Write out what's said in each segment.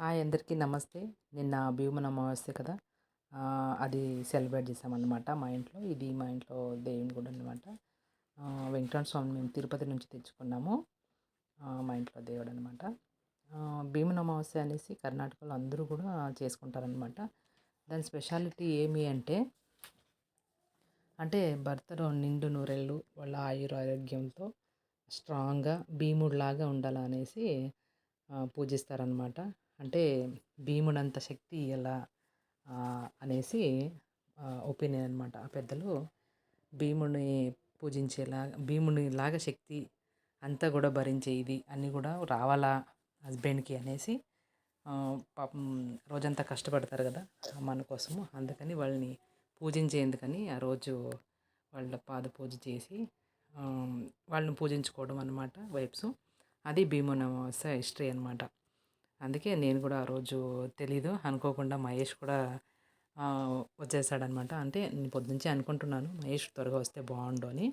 Hi అందరికీ నమస్తే. నిన్న భీమన అమావాస్య కదా. అది సెలబ్రేట్ చేసామన్నమాట మా ఇంట్లో. ఇది మా ఇంట్లో దేవుని గుడి అనమాట వెంకటరమణ స్వామి మేము తిరుపతి నుంచి తెచ్చుకున్నాము. మా ఇంట్లో దేవుడు అనమాట భీమన అమావాస్య అనేసి కర్ణాటకలో అందరూ కూడా చేసుకుంటారనమాట దాని స్పెషాలిటీ ఏమి అంటే అంటే భర్తలో నిండు నూరెళ్ళు వాళ్ళ ఆయుర ఆరోగ్యంతో స్ట్రాంగ్గా భీముడిలాగా ఉండాలనేసి పూజిస్తారనమాట అంటే భీముడంత శక్తి ఎలా అనేసి ఒపీనియన్ అనమాట ఆ పెద్దలు భీముని పూజించేలా భీముని లాగా శక్తి అంతా కూడా భరించే ఇది అన్నీ కూడా రావాలా హస్బెండ్కి అనేసి పాపం రోజంతా కష్టపడతారు కదా మన కోసము. అందుకని వాళ్ళని పూజించేందుకని ఆ రోజు వాళ్ళ పాద పూజ చేసి వాళ్ళని పూజించుకోవడం అనమాట వైబ్స్ అది భీమున హిస్టరీ అనమాట అందుకే నేను కూడా ఆ రోజు తెలీదు. అనుకోకుండా మహేష్ కూడా వచ్చేసాడనమాట అంటే నేను పొద్దునుంచి అనుకుంటున్నాను మహేష్ త్వరగా వస్తే బాగుండు అని.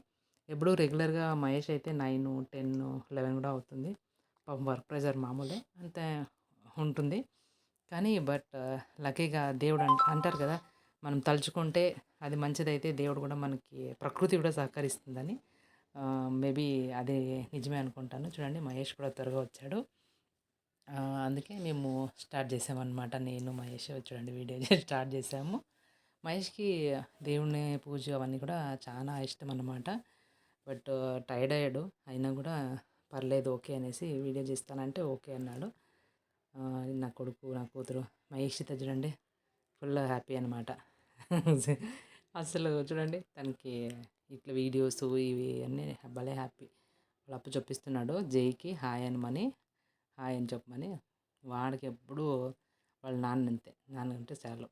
ఎప్పుడూ రెగ్యులర్గా మహేష్ అయితే నైన్ టెన్ లెవెన్ కూడా అవుతుంది. పాపం వర్క్ ప్రెజర్ మామూలే అంతే ఉంటుంది. కానీ బట్ లక్కీగా దేవుడు అంట అంటారు కదా మనం తలుచుకుంటే అది మంచిదైతే దేవుడు కూడా మనకి ప్రకృతి కూడా సహకరిస్తుందని. మేబీ అది నిజమే అనుకుంటాను. చూడండి మహేష్ కూడా త్వరగా వచ్చాడు. అందుకే మేము స్టార్ట్ చేసామన్నమాట. నేను మహేష్ చూడండి వీడియో స్టార్ట్ చేసాము. మహేష్కి దేవుని పూజ అవన్నీ కూడా చాలా ఇష్టం అన్నమాట బట్ టైర్డ్ అయ్యాడు. అయినా కూడా పర్లేదు ఓకే అనేసి వీడియో చేస్తానంటే ఓకే అన్నాడు. నా కొడుకు నా కూతురు మహేష్ చూడండి ఫుల్ హ్యాపీ అనమాట అసలు చూడండి తనకి ఇట్లా వీడియోస్ ఇవి అన్నీ భలే హ్యాపీ. వాళ్ళ అప్పు చూపిస్తున్నాడు జైకి హాయ్ అనమని హాయ్ అని చెప్పమని. వాడికి ఎప్పుడు వాళ్ళ నాన్న అంతే నాన్న అంటే చాలు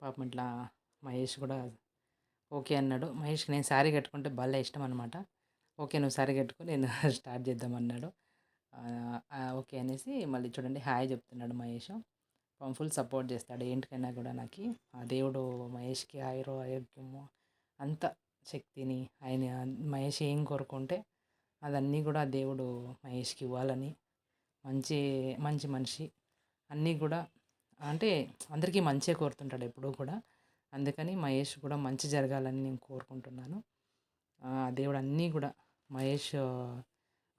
పాపం ఇట్లా మహేష్ కూడా ఓకే అన్నాడు. మహేష్కి నేను శారీ కట్టుకుంటే భలే ఇష్టం అనమాట ఓకే నువ్వు శారీ కట్టుకో నేను స్టార్ట్ చేద్దామన్నాడు. ఓకే అనేసి మళ్ళీ చూడండి హాయ్ చెప్తున్నాడు మహేష్. పాపం ఫుల్ సపోర్ట్ చేస్తాడు. ఏంటికైనా కూడా నాకు. ఆ దేవుడు మహేష్కి ఆయురో ఆరోగ్యము అంత శక్తిని ఆయన మహేష్ ఏం కోరుకుంటే అదన్నీ కూడా దేవుడు మహేష్కి ఇవ్వాలని మంచి మంచి మనిషి. అన్నీ కూడా అంటే అందరికీ మంచే కోరుతుంటాడు ఎప్పుడూ కూడా. అందుకని మహేష్ కూడా మంచి జరగాలని నేను కోరుకుంటున్నాను. ఆ, దేవుడు అన్నీ కూడా మహేష్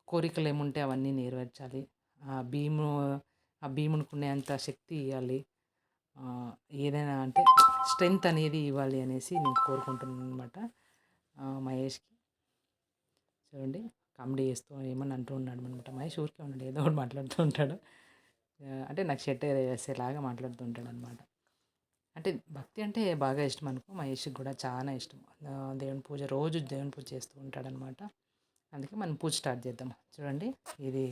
కోరికలు ఏముంటే అవన్నీ నెరవేర్చాలి. ఆ భీము ఆ భీమునుకునేంత శక్తి ఇవ్వాలి. ఏదైనా అంటే స్ట్రెంగ్త్ అనేది ఇవ్వాలి అనేసి నేను కోరుకుంటున్నాను అనమాట మహేష్కి. చూడండి. కామెడీ చేస్తూ ఏమని అంటూ ఉన్నాడు అనమాట మహేష్ ఊరికే ఉన్నాడు ఏదో ఒకటి మాట్లాడుతూ ఉంటాడు. అంటే నాకు షెట్ వేసేలాగా మాట్లాడుతూ ఉంటాడు అనమాట అంటే భక్తి అంటే బాగా ఇష్టం అనుకో మహేష్కి కూడా చాలా ఇష్టం. దేవుని పూజ రోజు దేవుని పూజ చేస్తూ ఉంటాడనమాట అందుకే మనం పూజ స్టార్ట్ చేద్దాం. చూడండి ఇది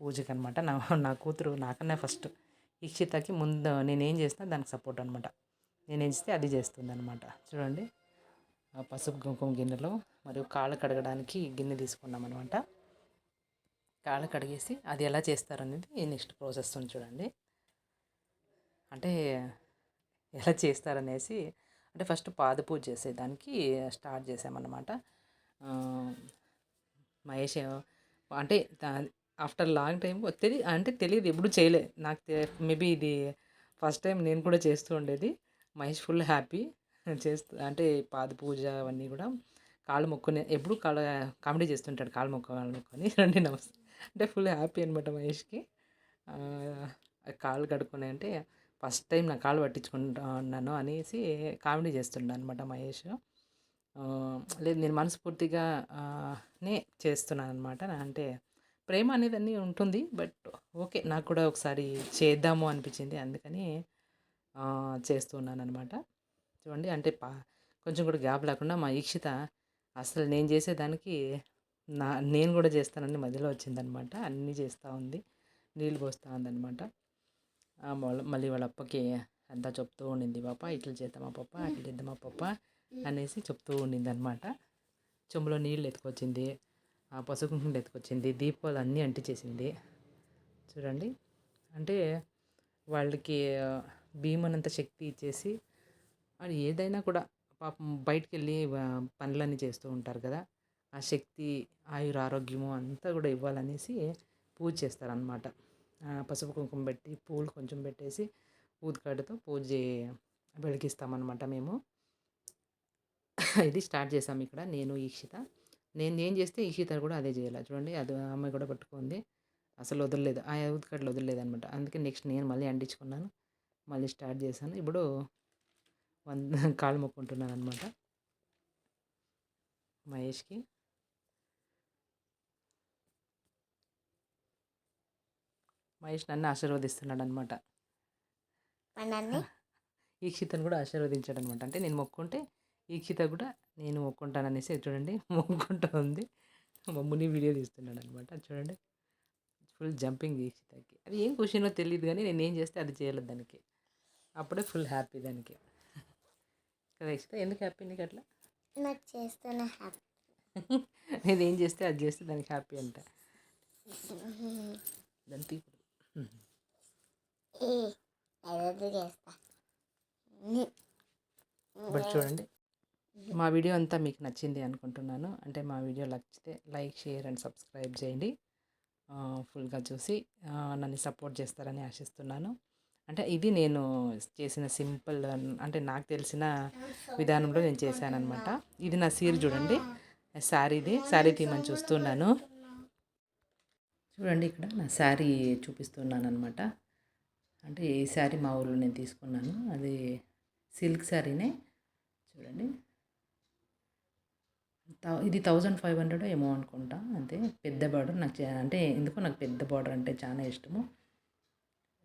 పూజకి అనమాట నా నా కూతురు నాకన్నా ఫస్ట్ ఇక్షితకి ముందు నేనేం చేసినా దానికి సపోర్ట్ అనమాట నేనేం చేస్తే అది చేస్తుంది అనమాట చూడండి పసుపు కుంకుమ గిన్నెలో మరియు కాళ్ళు కడగడానికి గిన్నె తీసుకున్నాం అనమాట కాళ్ళు కడిగేసి అది ఎలా చేస్తారనేది నెక్స్ట్ ప్రాసెస్ ఉంది చూడండి. అంటే ఎలా చేస్తారనేసి అంటే ఫస్ట్ పాద పూజ చేసేదానికి స్టార్ట్ చేసామన్నమాట. మహేష్ అంటే ఆఫ్టర్ లాంగ్ టైం తెలి అంటే తెలియదు ఎప్పుడు చేయలే. నాకు మేబీ ఇది ఫస్ట్ టైం నేను కూడా చేస్తూ ఉండేది. Mahesh full happy. చేస్తూ అంటే పాద పూజ అవన్నీ కూడా. కాళ్ళు మొక్కుని ఎప్పుడు కాళ్ళు కామెడీ చేస్తుంటాడు కాళ్ళు మొక్క కాళ్ళు మొక్కని రండి నమస్తే అంటే ఫుల్ హ్యాపీ అనమాట మహేష్కి. కాలు కాళ్ళు కడుక్కునే అంటే ఫస్ట్ టైం నా కాళ్ళు పట్టించుకుంటా ఉన్నాను అనేసి కామెడీ చేస్తుండే అనమాట మహేష్ లేదు నేను మనస్ఫూర్తిగా నే చేస్తున్నాను అనమాట అంటే ప్రేమ అనేది అన్నీ ఉంటుంది బట్ ఓకే నాకు కూడా ఒకసారి చేద్దాము అనిపించింది. అందుకని చేస్తున్నాను అనమాట చూడండి అంటే పా కొంచెం కూడా గ్యాప్ లేకుండా మా ఈక్షిత అసలు నేను చేసేదానికి నా నేను కూడా చేస్తానని మధ్యలో వచ్చిందనమాట. అన్నీ చేస్తూ ఉంది. నీళ్ళు పోస్తూ ఉందనమాట. మళ్ళీ వాళ్ళ అప్పకి అంతా చెప్తూ ఉండింది పాప ఇట్లా చేద్దామా పాప అట్లా చేద్దామా పాప అనేసి చెప్తూ ఉండింది అనమాట చెంబులో నీళ్ళు ఎత్తుకొచ్చింది ఆ పసుపు కుంకుమ ఎత్తుకొచ్చింది దీపాలు అన్నీ అంటించేసింది చూడండి. అంటే వాళ్ళకి భీమనంత శక్తి ఇచ్చేసి అది ఏదైనా కూడా పాపం బయటికి వెళ్ళి పనులన్నీ చేస్తూ ఉంటారు కదా. ఆ శక్తి ఆయుర ఆరోగ్యము అంతా కూడా ఇవ్వాలనేసి పూజ చేస్తారనమాట పసుపు కుంకుమ పెట్టి పూలు కొంచెం పెట్టేసి ఊదికాడతో పూజ చే- వెలిగిస్తామన్నమాట మేము. ఇది స్టార్ట్ చేసాము ఇక్కడ నేను ఈక్షిత. నేను ఏం చేస్తే ఈక్షిత కూడా అదే చేయాలి. చూడండి అది అమ్మాయి కూడా పట్టుకుంది. అసలు వదలలేదు. ఆ ఊదికడ్డలు వదలలేదు అనమాట అందుకే నెక్స్ట్ నేను మళ్ళీ అంటించుకున్నాను. మళ్ళీ స్టార్ట్ చేశాను. ఇప్పుడు వంద కాళ్ళు మొక్కుంటున్నాను అనమాట మహేష్కి. మహేష్ నన్ను ఆశీర్వదిస్తున్నాడు అనమాట ఈక్షితను కూడా ఆశీర్వదించాడు అనమాట అంటే నేను మొక్కుంటే ఈక్షిత కూడా నేను మొక్కుంటాననేసి చూడండి మొక్కుంటా ఉంది. మమ్మల్ని వీడియో తీస్తున్నాడు అనమాట చూడండి. ఫుల్ జంపింగ్ ఈక్షితకి. అది ఏం క్వశ్చనో తెలియదు కానీ నేను ఏం చేస్తే అది చేయాలి దానికి. అప్పుడే ఫుల్ హ్యాపీ దానికి. కదా ఈక్షిత ఎందుకు హ్యాపీ నీకు అట్లా? నాకు చేస్తున్న హ్యాపీ నేను ఏం చేస్తే అది చేస్తే దానికి హ్యాపీ అంట. దానికి బట్ చూడండి. మా వీడియో అంతా మీకు నచ్చింది అనుకుంటున్నాను. అంటే మా వీడియో నచ్చితే లైక్ షేర్ అండ్ సబ్స్క్రైబ్ చేయండి. ఫుల్గా చూసి నన్ను సపోర్ట్ చేస్తారని ఆశిస్తున్నాను. అంటే ఇది నేను చేసిన సింపుల్ అంటే నాకు తెలిసిన విధానంలో నేను చేశానన్నమాట. ఇది నా సీర చూడండి. శారీది శారీ తీమని చూస్తున్నాను. చూడండి ఇక్కడ నా శారీ చూపిస్తున్నాను అనమాట అంటే ఈ శారీ మా ఊళ్ళో నేను తీసుకున్నాను. అది సిల్క్ శారీనే చూడండి. ఇది థౌజండ్ ఫైవ్ హండ్రెడ్ ఏమో అనుకుంటా. అంతే. పెద్ద బార్డర్. నాకు అంటే ఎందుకో నాకు పెద్ద బార్డర్ అంటే చాలా ఇష్టము.